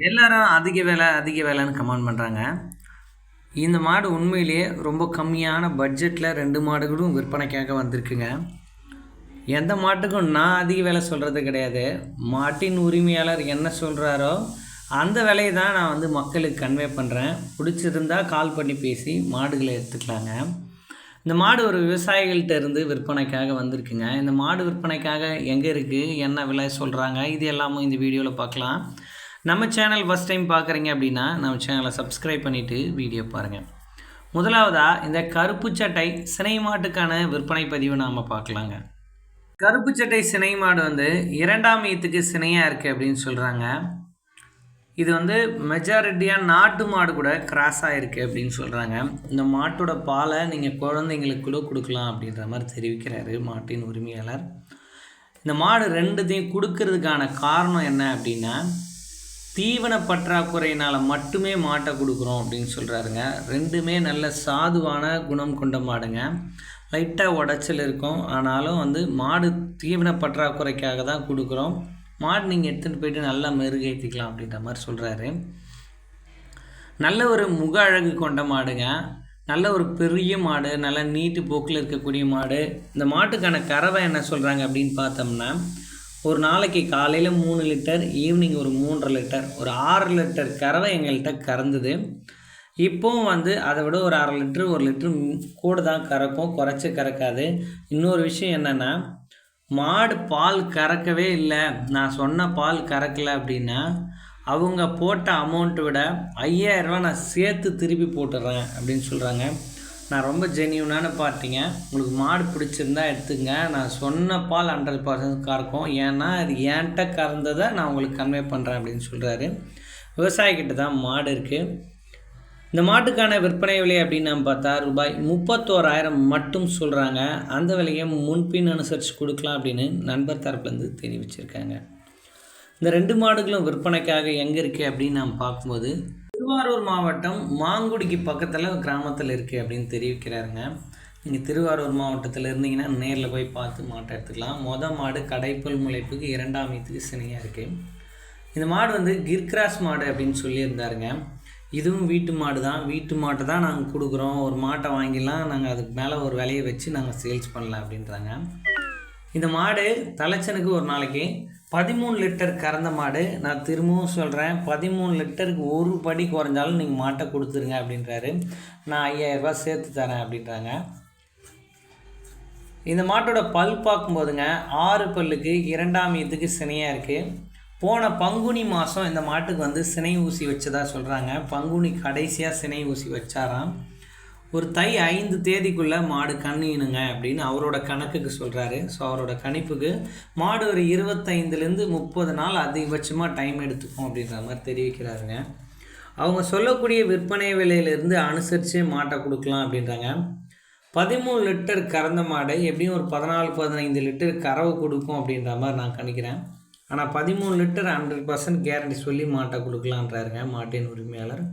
எல்லாரும் அதிக வேலை அதிக வேலைன்னு கமெண்ட் பண்ணுறாங்க இந்த மாடு உண்மையிலேயே ரொம்ப கம்மியான பட்ஜெட்டில் ரெண்டு மாடுகளும் விற்பனைக்காக வந்திருக்குங்க. எந்த மாட்டுக்கும் நான் அதிக வேலை சொல்கிறது கிடையாது. மாட்டின் உரிமையாளர் என்ன சொல்கிறாரோ அந்த விலையை தான் நான் வந்து மக்களுக்கு கன்வே பண்ணுறேன் பிடிச்சிருந்தா கால் பண்ணி பேசி மாடுகளை எடுத்துக்கலாங்க. இந்த மாடு ஒரு விவசாயிகள்கிட்ட இருந்து விற்பனைக்காக வந்திருக்குங்க. இந்த மாடு விற்பனைக்காக எங்கே இருக்குது என்ன விலை சொல்கிறாங்க இது எல்லாமும் இந்த வீடியோவில் பார்க்கலாம். நம்ம சேனல் ஃபஸ்ட் டைம் பார்க்குறீங்க அப்படின்னா நம்ம சேனலை சப்ஸ்கிரைப் பண்ணிவிட்டு வீடியோ பாருங்கள் முதலாவதாக இந்த கருப்பு சட்டை சினை மாட்டுக்கான விற்பனை பதிவு நாம் பார்க்கலாங்க. கருப்பு சட்டை சினை மாடு வந்து இரண்டாம் ஈத்துக்கு சினையாக இருக்குது அப்படின்னு சொல்கிறாங்க இது வந்து மெஜாரிட்டியாக நாட்டு மாடு கூட கிராஸ் ஆகிருக்கு அப்படின்னு சொல்கிறாங்க இந்த மாட்டோட பாலை நீங்கள் குழந்தைங்களுக்கு கூட கொடுக்கலாம் அப்படின்ற மாதிரி தெரிவிக்கிறாரு மாட்டின் உரிமையாளர். இந்த மாடு ரெண்டுத்தையும் கொடுக்கறதுக்கான காரணம் என்ன அப்படின்னா தீவன பற்றாக்குறையினால் மட்டுமே மாட்டை கொடுக்குறோம் அப்படின்னு சொல்கிறாருங்க ரெண்டுமே நல்ல சாதுவான குணம் கொண்ட மாடுங்க. லைட்டாக உடச்சல் இருக்கும். ஆனாலும் வந்து மாடு தீவன பற்றாக்குறைக்காக தான் கொடுக்குறோம். மாடு நீங்கள் எடுத்துகிட்டு போயிட்டு நல்லா மெருகேற்றிக்கலாம் அப்படின்ற மாதிரி சொல்கிறாரு நல்ல ஒரு முக அழகு கொண்ட மாடுங்க. நல்ல ஒரு பெரிய மாடு நல்ல நீட்டு போக்கில் இருக்கக்கூடிய மாடு. இந்த மாட்டுக்கான கறவை என்ன சொல்கிறாங்க அப்படின்னு பார்த்தோம்னா ஒரு நாளைக்கு காலையில் மூணு லிட்டர் ஈவினிங் ஒரு மூன்றரை லிட்டர். ஒரு ஆறு லிட்டர் கறவை எங்கள்கிட்ட கறந்துது. இப்போவும் வந்து அதை விட ஒரு அரை லிட்ரு ஒரு லிட்ரு கூட தான் கறக்கும். குறைச்சி கறக்காது. இன்னொரு விஷயம் என்னென்னா மாடு பால் கறக்கவே இல்லை. நான் சொன்ன பால் கறக்கலை அப்படின்னா அவங்க போட்ட அமௌண்ட்டை விட ஐயாயிரரூவா நான் சேர்த்து திருப்பி போட்டுடுறேன் அப்படின்னு சொல்கிறாங்க நான் ரொம்ப ஜென்யூனான பார்ட்டிங்க உங்களுக்கு மாடு பிடிச்சிருந்தா எடுத்துங்க. நான் சொன்ன பால் ஹண்ட்ரட் பர்சன்ட் கறக்கும் ஏன்னா அது ஏன்ட்ட கறந்ததை நான் உங்களுக்கு கன்வே பண்ணுறேன் அப்படின்னு சொல்கிறாரு விவசாயிக்கிட்ட தான் மாடு இருக்குது இந்த மாட்டுக்கான விற்பனை விலை அப்படின்னு நம்ம பார்த்தா ரூபாய் முப்பத்தோராயிரம் மட்டும் சொல்கிறாங்க அந்த விலையை முன்பின் அனுசரித்து கொடுக்கலாம் அப்படின்னு நண்பர் தரப்புலேருந்து தெரிவிச்சிருக்காங்க. இந்த ரெண்டு மாடுகளும் விற்பனைக்காக எங்கே இருக்குது அப்படின்னு நாம் பார்க்கும்போது திருவாரூர் மாவட்டம் மாங்குடிக்கு பக்கத்தில் கிராமத்தில் இருக்குது அப்படின்னு தெரிவிக்கிறாருங்க. நீங்கள் திருவாரூர் மாவட்டத்தில் இருந்தீங்கன்னா நேரில் போய் பார்த்து மாட்டை எடுத்துக்கலாம். மொதல் மாடு கடைப்பல் முளைப்புக்கு இரண்டாம் மீத்துக்கு சினையாக இருக்குது இந்த மாடு வந்து கிர்கிராஸ் மாடு அப்படின்னு சொல்லியிருந்தாருங்க. இதுவும் வீட்டு மாடு தான். வீட்டு மாட்டை தான் நாங்கள் கொடுக்குறோம். ஒரு மாட்டை வாங்கிடலாம். நாங்கள் அதுக்கு மேலே ஒரு விலையை வச்சு நாங்கள் சேல்ஸ் பண்ணலாம் அப்படின்றாங்க. இந்த மாடு தலைச்சனுக்கு ஒரு நாளைக்கு பதிமூணு லிட்டர் கறந்த மாடு. நான் திரும்பவும் சொல்கிறேன் பதிமூணு லிட்டருக்கு ஒரு படி குறைஞ்சாலும் நீங்கள் மாட்டை கொடுத்துருங்க அப்படின்றாரு. நான் ஐயாயிரரூபா சேர்த்து தரேன் அப்படின்றாங்க. இந்த மாட்டோட பல் பார்க்கும்போதுங்க ஆறு பல்லுக்கு இரண்டாம் இதுக்கு சினையாக இருக்குது போன பங்குனி மாதம் இந்த மாட்டுக்கு வந்து சினை ஊசி வச்சதாக சொல்கிறாங்க பங்குனி கடைசியாக சினை ஊசி வச்சாராம். ஒரு தை ஐந்து தேதிக்குள்ளே மாடு கண்ணினுங்க அப்படின்னு அவரோட கணக்குக்கு சொல்கிறாரு ஸோ அவரோட கணிப்புக்கு மாடு ஒரு இருபத்தைந்துலேருந்து முப்பது நாள் அதிகபட்சமாக டைம் எடுத்துக்கும் அப்படின்ற மாதிரி தெரிவிக்கிறாருங்க. அவங்க சொல்லக்கூடிய விற்பனை விலையிலேருந்து அனுசரித்து மாட்டை கொடுக்கலாம் அப்படின்றாங்க. பதிமூணு லிட்டர் கறந்த மாடை எப்படியும் ஒரு பதினாலு பதினைந்து லிட்டர் கறவை கொடுக்கும் அப்படின்ற மாதிரி நான் கணிக்கிறேன். ஆனால் பதிமூணு லிட்டர் ஹண்ட்ரட் பர்சன்ட் கேரண்டி சொல்லி மாட்டை கொடுக்கலான்றாருங்க மாட்டின் உரிமையாளர்.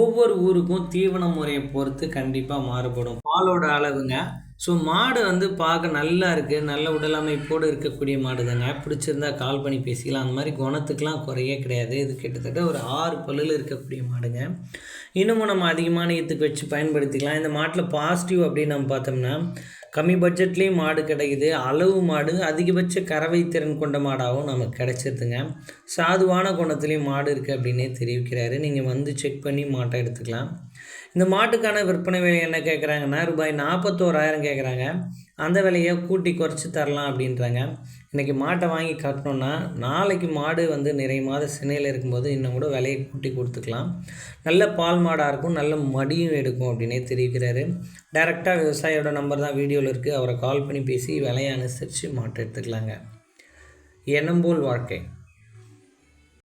ஒவ்வொரு ஊருக்கும் தீவன முறையை பொறுத்து கண்டிப்பாக மாறுபடும். பாலோட அளவுங்க. ஸோ மாடு வந்து பார்க்க நல்லா இருக்குது நல்ல உடல் அமைப்போடு இருக்கக்கூடிய மாடு தாங்க பிடிச்சிருந்தா கால் பண்ணி பேசிக்கலாம். அந்த மாதிரி குணத்துக்கெலாம் குறையே கிடையாது. இது கிட்டத்தட்ட ஒரு ஆறு பல்லில் இருக்கக்கூடிய மாடுங்க. இன்னமும் நம்ம அதிகமான ஈத்துக்கு வச்சு பயன்படுத்திக்கலாம். இந்த மாட்டில் பாசிட்டிவ் அப்படின்னு நம்ம பார்த்தோம்னா கம்மி பட்ஜெட்லேயும் மாடு கிடைக்குது. அளவு மாடு அதிகபட்ச கறவை திறன் கொண்ட மாடாகவும் நமக்கு கிடச்சிருதுங்க. சாதுவான குணத்துலேயும் மாடு இருக்குது அப்படின்னே தெரிவிக்கிறாரு. நீங்கள் வந்து செக் பண்ணி மாட்டை எடுத்துக்கலாம். இந்த மாட்டுக்கான விற்பனை விலை என்ன கேட்குறாங்கன்னா ரூபாய் நாற்பத்தோராயிரம் கேட்குறாங்க அந்த விலையை கூட்டி குறைச்சி தரலாம் அப்படின்றாங்க. இன்றைக்கி மாட்டை வாங்கி கட்டணுன்னா நாளைக்கு மாடு வந்து நிறைய மாத சினையில் இருக்கும்போது இன்னும் கூட விலையை கூட்டி கொடுத்துக்கலாம். நல்ல பால் மாடாக இருக்கும் நல்ல மடியும் எடுக்கும் அப்படின்னே தெரிவிக்கிறாரு. டேரெக்டாக விவசாயியோட நம்பர் தான் வீடியோவில் இருக்குது அவரை கால் பண்ணி பேசி விலையை அனுசரித்து மாட்டை எடுத்துக்கலாங்க. எண்ணம் வாழ்க்கை.